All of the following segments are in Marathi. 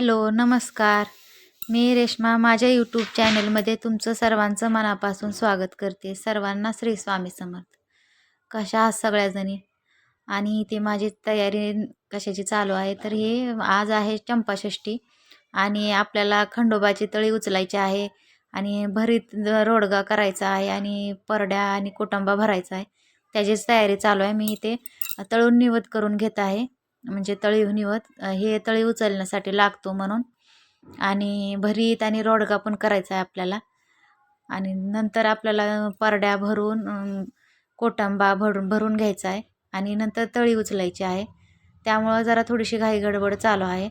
हॅलो नमस्कार. मी रेश्मा माझ्या यूट्यूब चॅनलमध्ये तुमचं सर्वांचं मनापासून स्वागत करते. सर्वांना श्री स्वामी समर्थ. कशा आहात सगळ्याजणी? आणि इथे माझी तयारी कशाची चालू आहे? तर हे आज आहे चंपाषष्ठी आणि आपल्याला खंडोबाची तळी उचलायची आहे आणि भरीत रोडगा करायचा आहे आणि परड्या आणि कोटंबा भरायचा आहे. त्याचीच तयारी चालू आहे. मी इथे तळून निवद करून घेत आहे. म्हणजे तळी निवत हे तळी उचलण्यासाठी लागतो म्हणून. आणि भरीत आणि रोडगा पण करायचा आहे आपल्याला. आणि नंतर आपल्याला परड्या भरून कोटंबा भरून भरून घ्यायचा आहे. आणि नंतर तळी उचलायची आहे. त्यामुळं जरा थोडीशी घाई गडबड चालू आहे.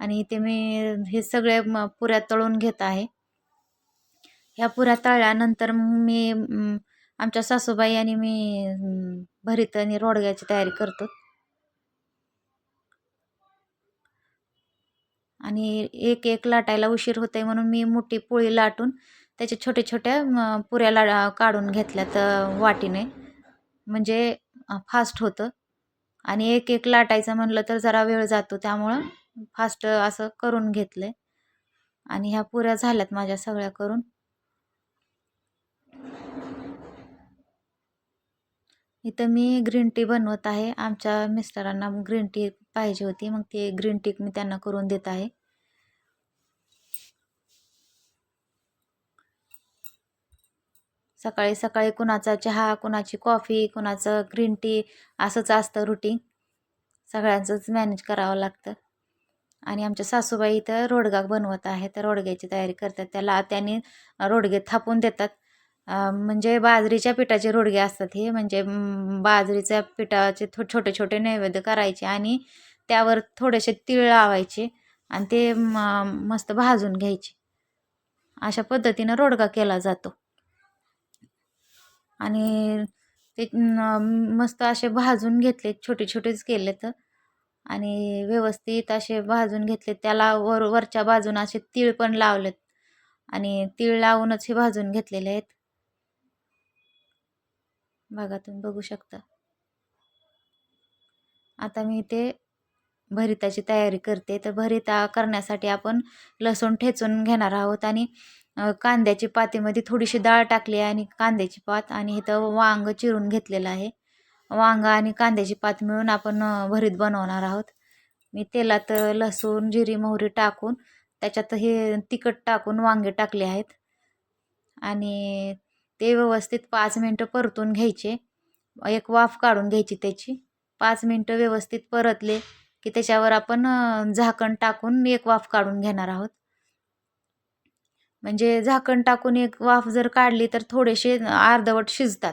आणि इथे मी हे सगळे पुऱ्या तळून घेत आहे. ह्या पुऱ्या तळल्यानंतर मी आमच्या सासूबाई आणि मी भरीत आणि रोडग्याची तयारी करतो. आणि एक एक लाटायला उशीर होतंय म्हणून मी मोठी पोळी लाटून त्याच्या छोट्या छोट्या पुऱ्या ला काढून घेतल्यात वाटीने. म्हणजे फास्ट होतं. आणि एक एक लाटायचं म्हणलं तर जरा वेळ जातो. त्यामुळं फास्ट असं करून घेतलं आहे आणि ह्या पुऱ्या झाल्यात माझ्या सगळ्या करून. इथं मी ग्रीन टी बनवत आहे. आमच्या मिस्टरांना ग्रीन टी पाहिजे होती. मग ते ग्रीन टीक मी त्यांना करून देत आहे. सकाळी सकाळी कुणाचा चहा कुणाची कॉफी कुणाचं ग्रीन टी असंच असतं रुटीन सगळ्यांचंच मॅनेज करावं लागतं. आणि आमच्या सासूबाई इथं रोडगा बनवत आहे तर रोडग्याची तयारी करतात. त्याला त्याने रोडगे थापून देतात. म्हणजे बाजरीच्या पिठाचे रोडगे असतात हे. म्हणजे बाजरीच्या पिठाचे थो छोटे छोटे नैवेद्य करायचे आणि त्यावर थोडेसे तीळ लावायचे आणि ते म, मस्त भाजून घ्यायचे. अशा पद्धतीनं रोडगा केला जातो. आणि ते मस्त असे भाजून घेतले छोटे छोटेच केले तर आणि व्यवस्थित असे भाजून घेतले त्याला वर वरच्या बाजून असे तीळ पण लावलेत. आणि तीळ लावूनच हे भाजून घेतलेले आहेत. बघा तुम्ही बघू शकता. आता मी ते भरिताची तयारी करते. तर भरिता करण्यासाठी आपण लसूण ठेचून घेणार आहोत आणि कांद्याची पातीमध्ये थोडीशी डाळ टाकली आहे आणि कांद्याची पात आणि इथं वांग चिरून घेतलेलं आहे. वांग आणि कांद्याची पात मिळून आपण भरीत बनवणार आहोत. मी तेलात लसूण जिरी मोहरी टाकून त्याच्यात हे तिखट टाकून वांगे टाकले आहेत. आणि ते व्यवस्थित पाच मिनटं परतून घ्यायचे. एक वाफ काढून घ्यायची त्याची. पाच मिनटं व्यवस्थित परतले. की त्याच्यावर आपण झाकण टाकून एक वाफ काढून घेणार आहोत. म्हणजे झाकण टाकून एक वाफ जर काढली तर थोडेसे अर्धवट शिजतात.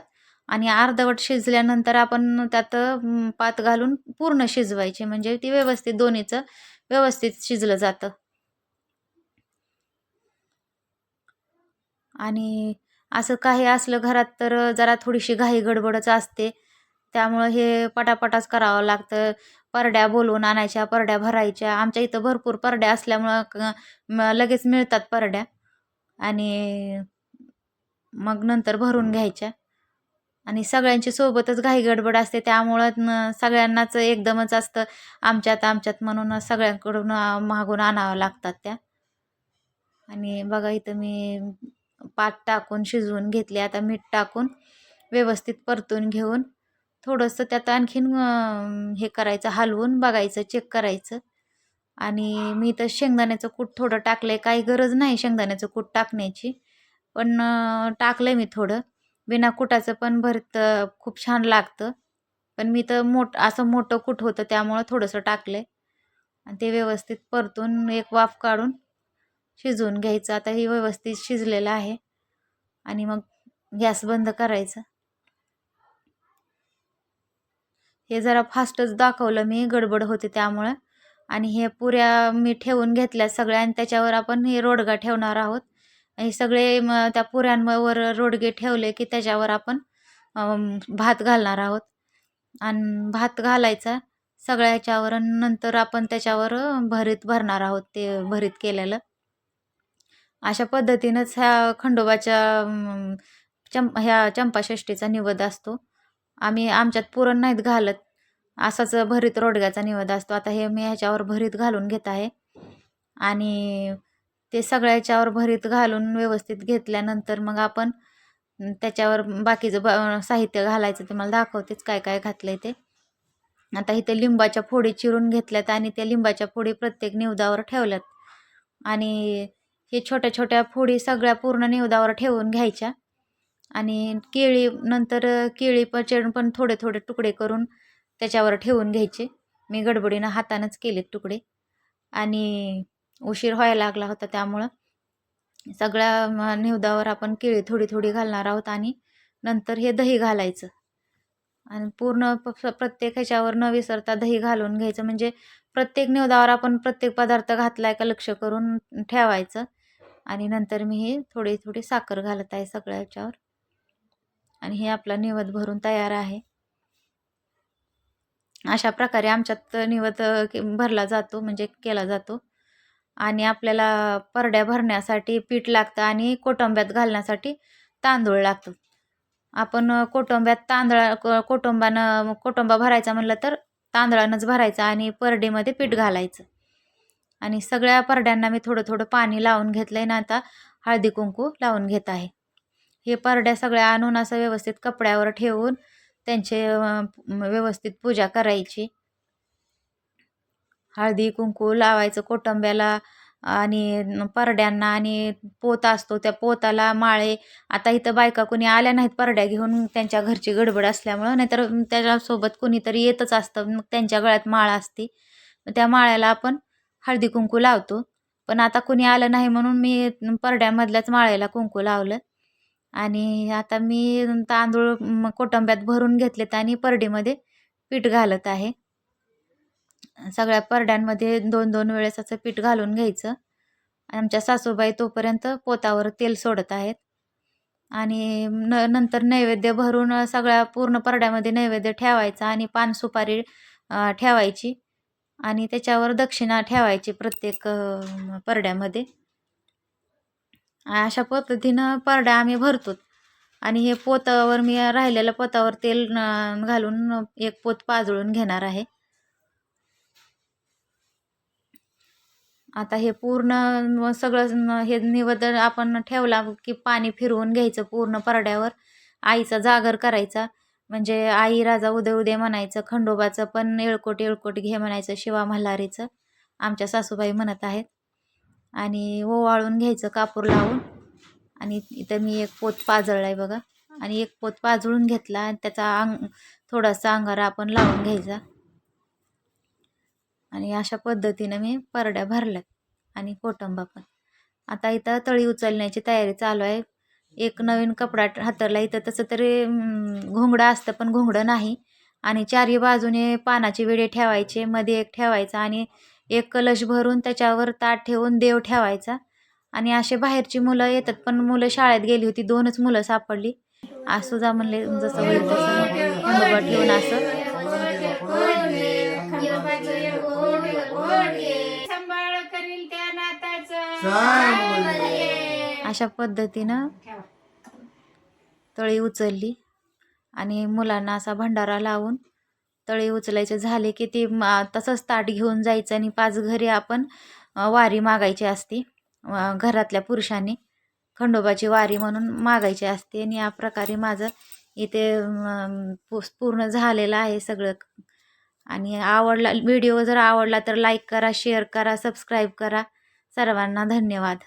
आणि अर्धवट शिजल्यानंतर आपण त्यात पात घालून पूर्ण शिजवायचे. म्हणजे ती व्यवस्थित दोन्हीचं व्यवस्थित शिजलं जातं. आणि असं काही असलं घरात तर जरा थोडीशी घाई गडबडच असते. त्यामुळं हे पटापटाच करावं लागतं. परड्या बोलवून आणायच्या परड्या भरायच्या. आमच्या इथं भरपूर परड्या असल्यामुळं लगेच मिळतात परड्या. आणि मग नंतर भरून घ्यायच्या. आणि सगळ्यांची सोबतच घाई गडबड असते. त्यामुळं सगळ्यांनाच एकदमच असतं. आमच्यात आमच्यात म्हणून सगळ्यांकडून मागून आणावं लागतात त्या. आणि बघा इथं मी पात टाकून शिजवून घेतले. आता मीठ टाकून व्यवस्थित परतून घेऊन थोडंसं त्यात आणखीन हे करायचं हलवून बघायचं चेक करायचं. आणि मी तर शेंगदाण्याचं कूट थोडं टाकलं आहे काही गरज नाही शेंगदाण्याचं कूट टाकण्याची. पण टाकलं आहे मी थोडं. बिना कुटाचं पण भरत खूप छान लागतं. पण मी तर मोठ असं मोठं कूट होतं त्यामुळं थोडंसं टाकलं आहे आणि ते व्यवस्थित परतून एक वाफ काढून शिजवून घ्यायचं. आता हे व्यवस्थित शिजलेलं आहे. आणि मग गॅस बंद करायचं. हे जरा फास्टच दाखवलं मी गडबड होते त्यामुळं. आणि हे पुऱ्या मी ठेवून घेतल्या सगळ्या आणि त्याच्यावर आपण हे रोडगा ठेवणार आहोत. हे सगळे म त्या पुऱ्यांवर रोडगे ठेवले की त्याच्यावर आपण भात घालणार आहोत. आणि भात घालायचा सगळ्याच्यावर नंतर आपण त्याच्यावर भरीत भरणार आहोत ते भरीत केलेलं. अशा पद्धतीनंच ह्या खंडोबाच्या चम चं ह्या चंपाषष्ठीचा निवद असतो. आम्ही आमच्यात पुरण नाहीत घालत. असाच भरीत रोडग्याचा निवद असतो. आता हे मी ह्याच्यावर भरीत घालून घेत आहे. आणि ते सगळ्याच्यावर भरीत घालून व्यवस्थित घेतल्यानंतर मग आपण त्याच्यावर बाकीचं ब साहित्य घालायचं तुम्हाला दाखवतेच काय काय घातलं आहे ते. आता इथे लिंबाच्या फोडी चिरून घेतल्यात आणि त्या लिंबाच्या फोडी प्रत्येक निवदावर ठेवल्यात. आणि हे छोट्या छोट्या फोडी सगळ्या पूर्ण निवदावर ठेवून घ्यायच्या. आणि केळी नंतर केळी पचड पण थोडे थोडे तुकडे करून त्याच्यावर ठेवून घ्यायचे. मी गडबडीनं हातानंच केलेत तुकडे. आणि उशीर व्हायला लागला होता त्यामुळं. सगळ्या निवदावर आपण केळी थोडी थोडी घालणार आहोत आणि नंतर हे दही घालायचं. आणि पूर्ण प- प्रत्येक ह्याच्यावर न विसरता दही घालून घ्यायचं. म्हणजे प्रत्येक निवदावर आपण प्रत्येक पदार्थ घातलाय का लक्ष करून ठेवायचं. आणि नंतर मी हे थोडी थोडी साखर घालत आहे सगळ्या ह्याच्यावर आणि हे आपला निवद भरून तयार आहे. अशा प्रकारे आमच्यात निवद भरला जातो म्हणजे केला जातो. आणि आपल्याला परड्या भरण्यासाठी पीठ लागतं आणि कोटंब्यात घालण्यासाठी तांदूळ लागतं. आपण कोटंब्यात तांदळा को- कोटंबानं कोटंबा भरायचा म्हणलं तर तांदळानंच भरायचा आणि परडीमध्ये पीठ घालायचं. आणि सगळ्या परड्यांना मी थोडं थोडं पाणी लावून घेतलं आहे ना आता हळदी कुंकू लावून घेत आहे. हे परड्या सगळ्या आणून असं व्यवस्थित कपड्यावर ठेवून त्यांचे व्यवस्थित पूजा करायची. हळदी कुंकू लावायचं कोटंब्याला आणि परड्यांना आणि पोत असतो त्या पोताला माळे. आता इथं बायका कोणी आल्या नाहीत परड्या घेऊन त्यांच्या घरची गडबड असल्यामुळं नाहीतर त्याच्यासोबत कोणीतरी येतच असतं मग त्यांच्या गळ्यात माळ असते. त्या माळ्याला आपण हळदी कुंकू लावतो. पण आता कोणी आलं नाही म्हणून मी परड्यामधल्याच माळ्याला कुंकू लावलं. आणि आता मी तांदूळ कोटंब्यात भरून घेतलेत आणि परडीमध्ये पीठ घालत आहे. सगळ्या परड्यांमध्ये दोन दोन वेळेस असं पीठ घालून घ्यायचं. आमच्या सासूबाई तोपर्यंत पोतावर तेल सोडत आहेत. आणि न नंतर नैवेद्य भरून सगळ्या पूर्ण परड्यामध्ये नैवेद्य ठेवायचा आणि पान सुपारी ठेवायची. आणि त्याच्यावर दक्षिणा ठेवायची प्रत्येक परड्यामध्ये. अशा पद्धतीनं परड्या आम्ही भरतो आणि हे पोतावर मी राहिलेल्या पोतावर तेल घालून एक पोत पाजळून घेणार आहे. आता हे पूर्ण सगळं हे निवद आपण ठेवला की पाणी फिरवून घ्यायचं पूर्ण परड्यावर. आईचा जागर करायचा. म्हणजे आई राजा उदय उदय म्हणायचं खंडोबाचं पण येळकोट येळकोट घे म्हणायचं शिवा मल्हारीचं. आमच्या सासूबाई म्हणत आहेत. आणि ओवाळून घ्यायचं कापूर लावून. आणि इथं मी एक पोत पाजळला आहे बघा. आणि एक पोत पाजळून घेतला आणि त्याचा अंग थोडासा अंगारा आपण लावून घ्यायचा. आणि अशा पद्धतीनं मी परड्या भरल्यात आणि कोटंबा पण. आता इथं तळी उचलण्याची तयारी चालू आहे. एक नवीन कपडा हातरला. इथं तसं तरी घोंगडं असतं पण घोंगडं नाही. आणि चारी बाजूने पानाची विडे ठेवायचे मध्ये एक ठेवायचा आणि एक कलश भरून त्याच्यावर ताट ठेवून देव ठेवायचा. आणि असे बाहेरची मुलं येतात पण मुलं शाळेत गेली होती दोनच मुलं सापडली. असू जा म्हणले जसं होईल तसं ठेवून असं. अशा पद्धतीनं तळी उचलली आणि मुलांना असा भंडारा लावून तळे उचलायचे. झाले की ते मा- तसंच ताट घेऊन जायचं आणि पाच घरी आपण वारी मागायची असते घरातल्या पुरुषांनी. खंडोबाची वारी म्हणून मागायची असते आणि या प्रकारे माझं इथे पूर्ण झालेलं आहे सगळं. आणि आवडला व्हिडिओ जर आवडला तर लाईक करा शेअर करा सबस्क्राईब करा. सर्वांना धन्यवाद.